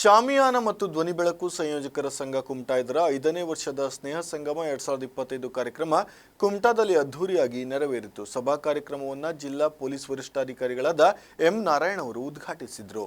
ಶಾಮಿಯಾನ ಮತ್ತು ಧ್ವನಿ ಬೆಳಕು ಸಂಯೋಜಕರ ಸಂಘ ಕುಮಟಾ ಇದರ ಐದನೇ ವರ್ಷದ ಸ್ನೇಹ ಸಂಗಮ ಎರಡ್ ಸಾವಿರದ ಇಪ್ಪತ್ತೈದು ಕಾರ್ಯಕ್ರಮ ಕುಮಟಾದಲ್ಲಿ ಅದ್ಧೂರಿಯಾಗಿ ನೆರವೇರಿತು. ಸಭಾ ಕಾರ್ಯಕ್ರಮವನ್ನು ಜಿಲ್ಲಾ ಪೊಲೀಸ್ ವರಿಷ್ಠಾಧಿಕಾರಿಗಳಾದ ಎಂ ನಾರಾಯಣ ಅವರು ಉದ್ಘಾಟಿಸಿದರು.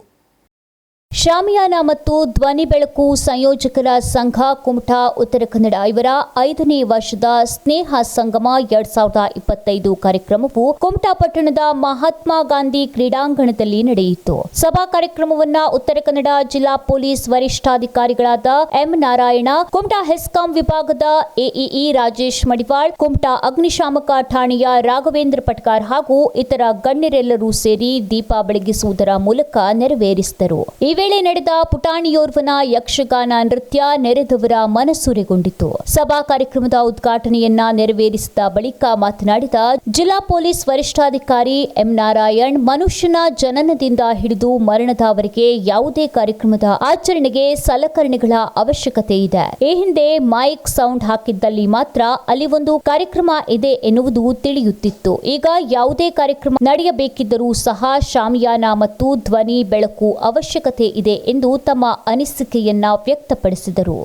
ಶಾಮಿಯಾನ ಮತ್ತು ಧ್ವನಿ ಬೆಳಕು ಸಂಯೋಜಕರ ಸಂಘ ಕುಮಟಾ, ಉತ್ತರ ಕನ್ನಡ ಇವರ ಐದನೇ ವರ್ಷದ ಸ್ನೇಹ ಸಂಗಮ ಎರಡ್ ಸಾವಿರದ ಇಪ್ಪತ್ತೈದು ಕಾರ್ಯಕ್ರಮವು ಕುಮಟಾ ಪಟ್ಟಣದ ಮಹಾತ್ಮ ಗಾಂಧಿ ಕ್ರೀಡಾಂಗಣದಲ್ಲಿ ನಡೆಯಿತು. ಸಭಾ ಕಾರ್ಯಕ್ರಮವನ್ನ ಉತ್ತರ ಕನ್ನಡ ಜಿಲ್ಲಾ ಪೊಲೀಸ್ ವರಿಷ್ಠಾಧಿಕಾರಿಗಳಾದ ಎಂ ನಾರಾಯಣ, ಕುಮಟಾ ಹೆಸ್ಕಾಂ ವಿಭಾಗದ ಎಇಇ ರಾಜೇಶ್ ಮಡಿವಾಳ್, ಕುಮಟಾ ಅಗ್ನಿಶಾಮಕ ಠಾಣೆಯ ರಾಘವೇಂದ್ರ ಪಟ್ಕಾರ್ ಹಾಗೂ ಇತರ ಗಣ್ಯರೆಲ್ಲರೂ ಸೇರಿ ದೀಪ ಬೆಳಗಿಸುವುದರ ಮೂಲಕ ನೆರವೇರಿಸಿದರು. ಈ ವೇಳೆ ನಡೆದ ಪುಟಾಣಿಯೋರ್ವನ ಯಕ್ಷಗಾನ ನೃತ್ಯ ನೆರೆದವರ ಮನಸೂರೆಗೊಂಡಿತು. ಸಭಾ ಕಾರ್ಯಕ್ರಮದ ಉದ್ಘಾಟನೆಯನ್ನ ನೆರವೇರಿಸಿದ ಬಳಿಕ ಮಾತನಾಡಿದ ಜಿಲ್ಲಾ ಪೊಲೀಸ್ ವರಿಷ್ಠಾಧಿಕಾರಿ ಎಂ ನಾರಾಯಣ್, ಮನುಷ್ಯನ ಜನನದಿಂದ ಹಿಡಿದು ಮರಣದವರೆಗೆ ಯಾವುದೇ ಕಾರ್ಯಕ್ರಮದ ಆಚರಣೆಗೆ ಸಲಕರಣೆಗಳ ಅವಶ್ಯಕತೆ ಇದೆ. ಈ ಹಿಂದೆ ಮೈಕ್ ಸೌಂಡ್ ಹಾಕಿದ್ದಲ್ಲಿ ಮಾತ್ರ ಅಲ್ಲಿ ಒಂದು ಕಾರ್ಯಕ್ರಮ ಇದೆ ಎನ್ನುವುದು ತಿಳಿಯುತ್ತಿತ್ತು. ಈಗ ಯಾವುದೇ ಕಾರ್ಯಕ್ರಮ ನಡೆಯಬೇಕಿದ್ದರೂ ಸಹ ಶಾಮಿಯಾನ ಮತ್ತು ಧ್ವನಿ ಬೆಳಕು ಅವಶ್ಯಕತೆ ಇದೆ ಎಂದು ತಮ್ಮ ಅನಿಸಿಕೆಯನ್ನ ವ್ಯಕ್ತಪಡಿಸಿದರು.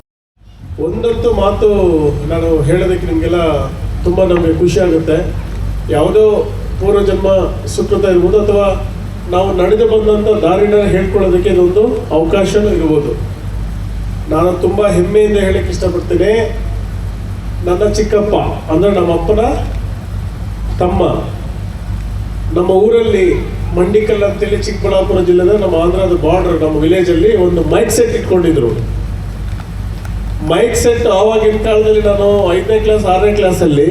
ಒಂದೊಂದು ಮಾತು ನಾನು ಹೇಳೋದಕ್ಕೆ ನಿಮಗೆಲ್ಲ ತುಂಬ ನಮಗೆ ಖುಷಿ ಆಗುತ್ತೆ. ಯಾವುದೋ ಪೂರ್ವಜನ್ಮ ಸುಕೃತ ಇರ್ಬೋದು ಅಥವಾ ನಾವು ನಡೆದು ಬಂದಂಥ ದಾರಿನ ಹೇಳ್ಕೊಳ್ಳೋದಕ್ಕೆ ಇದೊಂದು ಅವಕಾಶ ಇರ್ಬೋದು. ನಾನು ತುಂಬ ಹೆಮ್ಮೆಯಿಂದ ಹೇಳಕ್ಕೆ ಇಷ್ಟಪಡ್ತೇನೆ, ನನ್ನ ಚಿಕ್ಕಪ್ಪ ಅಂದರೆ ನಮ್ಮ ಅಪ್ಪನ ತಮ್ಮ ನಮ್ಮ ಊರಲ್ಲಿ ಮಂಡಿಕಲ್ ಅಂತೇಳಿ ಚಿಕ್ಕಬಳ್ಳಾಪುರ ಜಿಲ್ಲೆದ ನಮ್ಮ ಆಂಧ್ರದ ಬಾರ್ಡರ್ ನಮ್ಮ ವಿಲೇಜಲ್ಲಿ ಒಂದು ಮೈಕ್ ಸೆಟ್ ಇಟ್ಕೊಂಡಿದ್ರು. ಮೈಕ್ ಸೆಟ್ ಆವಾಗಿನ ಕಾಲದಲ್ಲಿ ನಾನು ಐದನೇ ಕ್ಲಾಸ್ ಆರನೇ ಕ್ಲಾಸಲ್ಲಿ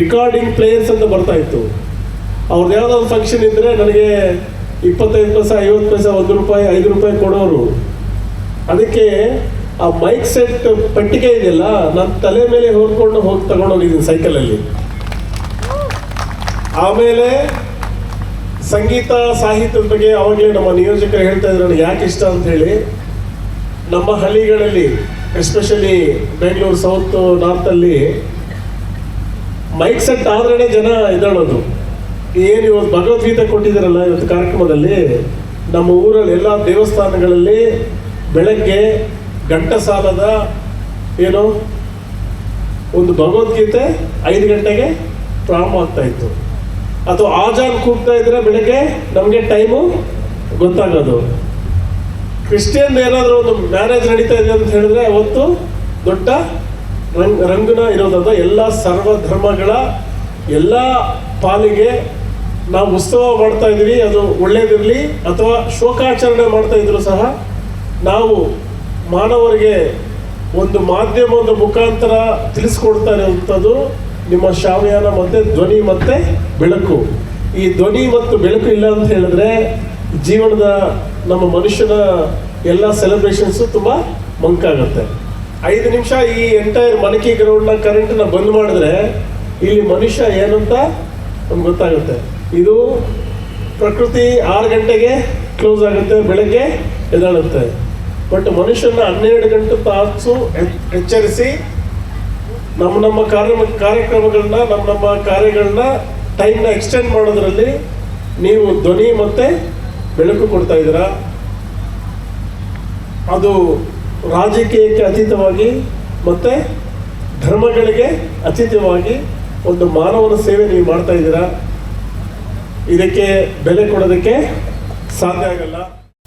ರೆಕಾರ್ಡಿಂಗ್ ಪ್ಲೇಯರ್ಸ್ ಅಂತ ಬರ್ತಾ ಇತ್ತು. ಅವ್ರದ್ದು ಯಾವುದೋ ಒಂದು ಫಂಕ್ಷನ್ ಇದ್ದರೆ ನನಗೆ ಇಪ್ಪತ್ತೈದು ಪೈಸೆ, ಐವತ್ತು ಪೈಸೆ, ಒಂದು ರೂಪಾಯಿ, ಐದು ರೂಪಾಯಿ ಕೊಡೋರು. ಅದಕ್ಕೆ ಆ ಮೈಕ್ ಸೆಟ್ ಪೆಟ್ಟಿಗೆ ಇದೆಯಲ್ಲ ನನ್ನ ತಲೆ ಮೇಲೆ ಹೊರ್ಕೊಂಡು ಹೋಗಿ ತಗೊಂಡೋಗಿದ್ದೀನಿ ಸೈಕಲಲ್ಲಿ ಆಮೇಲೆ ಸಂಗೀತ ಸಾಹಿತ್ಯದ ಬಗ್ಗೆ ಅವಾಗಲೇ ನಮ್ಮ ನಿಯೋಜಕರು ಹೇಳ್ತಾ ಇದ್ರು, ನನಗೆ ಯಾಕೆ ಇಷ್ಟ ಅಂತ ಹೇಳಿ. ನಮ್ಮ ಹಳ್ಳಿಗಳಲ್ಲಿ ಎಸ್ಪೆಷಲಿ ಬೆಂಗಳೂರು ಸೌತ್ ನಾರ್ತಲ್ಲಿ ಮೈಕ್ ಸೆಟ್ ಆದ್ರೇ ಜನ ಇದಾಳೋದು ಏನು ಇವತ್ತು ಭಗವದ್ಗೀತೆ ಕೊಟ್ಟಿದ್ದಾರಲ್ಲ ಇವತ್ತು ಕಾರ್ಯಕ್ರಮದಲ್ಲಿ, ನಮ್ಮ ಊರಲ್ಲಿ ಎಲ್ಲ ದೇವಸ್ಥಾನಗಳಲ್ಲಿ ಬೆಳಗ್ಗೆ ಗಂಟ ಸಾಲದ ಏನು, ಒಂದು ಭಗವದ್ಗೀತೆ ಐದು ಗಂಟೆಗೆ ಪ್ರಾರಂಭ ಆಗ್ತಾ ಇತ್ತು. ಅಥವಾ ಆಜಾನ್ ಕೂಗ್ತಾ ಇದ್ರೆ ಬೆಳಗ್ಗೆ ನಮಗೆ ಟೈಮು ಗೊತ್ತಾಗೋದು. ಕ್ರಿಶ್ಚಿಯನ್ ಏನಾದರೂ ಒಂದು ಮ್ಯಾರೇಜ್ ನಡೀತಾ ಇದೆ ಅಂತ ಹೇಳಿದ್ರೆ ಅವತ್ತು ದೊಡ್ಡ ರಂಗ್, ರಂಗನ ಇರೋದಾದ ಎಲ್ಲ ಸರ್ವಧರ್ಮಗಳ ಎಲ್ಲ ಪಾಲಿಗೆ ನಾವು ಉತ್ಸವ ಮಾಡ್ತಾ ಇದ್ದೀವಿ. ಅದು ಒಳ್ಳೇದಿರಲಿ ಅಥವಾ ಶೋಕಾಚರಣೆ ಮಾಡ್ತಾ ಇದ್ರು ಸಹ ನಾವು ಮಾನವರಿಗೆ ಒಂದು ಮಾಧ್ಯಮದ ಮುಖಾಂತರ ತಿಳಿಸ್ಕೊಡ್ತಾ ಇರುವಂಥದ್ದು ನಿಮ್ಮ ಶಾಮಿಯಾನ ಮತ್ತು ಧ್ವನಿ ಮತ್ತೆ ಬೆಳಕು. ಈ ಧ್ವನಿ ಮತ್ತು ಬೆಳಕು ಇಲ್ಲ ಅಂತ ಹೇಳಿದ್ರೆ ಜೀವನದ ನಮ್ಮ ಮನುಷ್ಯನ ಎಲ್ಲ ಸೆಲೆಬ್ರೇಷನ್ಸು ತುಂಬ ಮಂಕಾಗುತ್ತೆ ಐದು ನಿಮಿಷ ಈ ಎಂಟೈರ್ ಮನಕಿ ಗ್ರೌಂಡ್ನ ಕರೆಂಟನ್ನ ಬಂದ್ ಮಾಡಿದ್ರೆ ಇಲ್ಲಿ ಮನುಷ್ಯ ಏನಂತ ನಮ್ಗೆ ಗೊತ್ತಾಗುತ್ತೆ. ಇದು ಪ್ರಕೃತಿ ಆರು ಗಂಟೆಗೆ ಕ್ಲೋಸ್ ಆಗುತ್ತೆ, ಬೆಳಗ್ಗೆ ಎದ್ದಾಳುತ್ತೆ. ಬಟ್ ಮನುಷ್ಯನ ಹನ್ನೆರಡು ಗಂಟೆ ತಾಸು ಎಚ್- ಎಚ್ಚರಿಸಿ ನಮ್ಮ ನಮ್ಮ ಕಾರ್ಯ ಕಾರ್ಯಕ್ರಮಗಳನ್ನ, ನಮ್ಮ ನಮ್ಮ ಕಾರ್ಯಗಳನ್ನ ಟೈಮ್ನ ಎಕ್ಸ್ಟೆಂಡ್ ಮಾಡೋದ್ರಲ್ಲಿ ನೀವು ಧ್ವನಿ ಮತ್ತೆ ಬೆಳಕು ಕೊಡ್ತಾ ಇದ್ದೀರಾ? ಅದು ರಾಜಕೀಯಕ್ಕೆ ಅತೀತವಾಗಿ ಮತ್ತೆ ಧರ್ಮಗಳಿಗೆ ಅತೀತವಾಗಿ ಒಂದು ಮಾನವನ ಸೇವೆ ನೀವು ಮಾಡ್ತಾ ಇದ್ದೀರಾ? ಇದಕ್ಕೆ ಬೆಲೆ ಕೊಡೋದಕ್ಕೆ ಸಾಧ್ಯ ಆಗಲ್ಲ.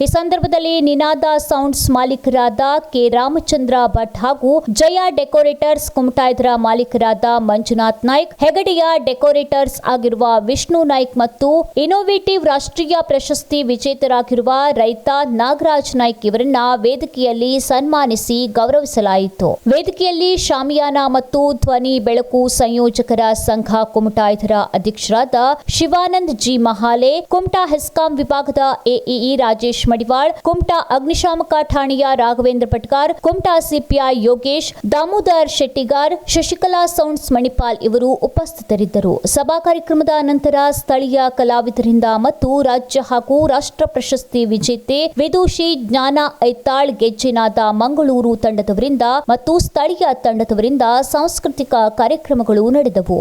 ಈ ಸಂದರ್ಭದಲ್ಲಿ ನಿನಾದ ಸೌಂಡ್ಸ್ ಮಾಲೀಕರಾದ ಕೆ ರಾಮಚಂದ್ರ ಭಟ್ ಹಾಗೂ ಜಯ ಡೆಕೋರೇಟರ್ಸ್ ಕುಮಟಾಯ್ದರ ಮಾಲೀಕರಾದ ಮಂಜುನಾಥ್ ನಾಯ್ಕ್, ಹೆಗಡೆಯ ಡೆಕೋರೇಟರ್ಸ್ ಆಗಿರುವ ವಿಷ್ಣು ನಾಯ್ಕ್ ಮತ್ತು ಇನೋವೇಟಿವ್ ರಾಷ್ಟ್ರೀಯ ಪ್ರಶಸ್ತಿ ವಿಜೇತರಾಗಿರುವ ರೈತ ನಾಗರಾಜ್ ನಾಯ್ಕ್ ಇವರನ್ನ ವೇದಿಕೆಯಲ್ಲಿ ಸನ್ಮಾನಿಸಿ ಗೌರವಿಸಲಾಯಿತು. ವೇದಿಕೆಯಲ್ಲಿ ಶಾಮಿಯಾನ ಮತ್ತು ಧ್ವನಿ ಬೆಳಕು ಸಂಯೋಜಕರ ಸಂಘ ಕುಮಟಾಯ್ದರ ಅಧ್ಯಕ್ಷರಾದ ಶಿವಾನಂದ್ ಜಿ ಮಹಾಲೆ, ಕುಮಟಾ ಹೆಸ್ಕಾಂ ವಿಭಾಗದ ಎಇಇ ರಾಜೇಶ್ ಮಡಿವಾಳ್, ಕುಮಟಾ ಅಗ್ನಿಶಾಮಕ ಠಾಣೆಯ ರಾಘವೇಂದ್ರ ಪಟ್ಕಾರ್, ಕುಮಟಾ ಸಿಪಿಐ ಯೋಗೇಶ್, ದಾಮೋದರ್ ಶೆಟ್ಟಿಗಾರ್, ಶಶಿಕಲಾ ಸೌಂಡ್ಸ್ ಮಣಿಪಾಲ್ ಇವರು ಉಪಸ್ಥಿತರಿದ್ದರು. ಸಭಾ ಕಾರ್ಯಕ್ರಮದ ನಂತರ ಸ್ಥಳೀಯ ಕಲಾವಿದರಿಂದ ಮತ್ತು ರಾಜ್ಯ ಹಾಗೂ ರಾಷ್ಟ್ರ ಪ್ರಶಸ್ತಿ ವಿಜೇತೆ ವಿದೂಷಿ ಜ್ಞಾನ ಐತಾಳ್ ಗೆಜ್ಜಿನಾದ ಮಂಗಳೂರು ತಂಡದವರಿಂದ ಮತ್ತು ಸ್ಥಳೀಯ ತಂಡದವರಿಂದ ಸಾಂಸ್ಕೃತಿಕ ಕಾರ್ಯಕ್ರಮಗಳು ನಡೆದವು.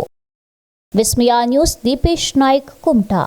ವಿಸ್ಮಯ ನ್ಯೂಸ್, ದೀಪೇಶ್ ನಾಯ್ಕ್, ಕುಮಟಾ.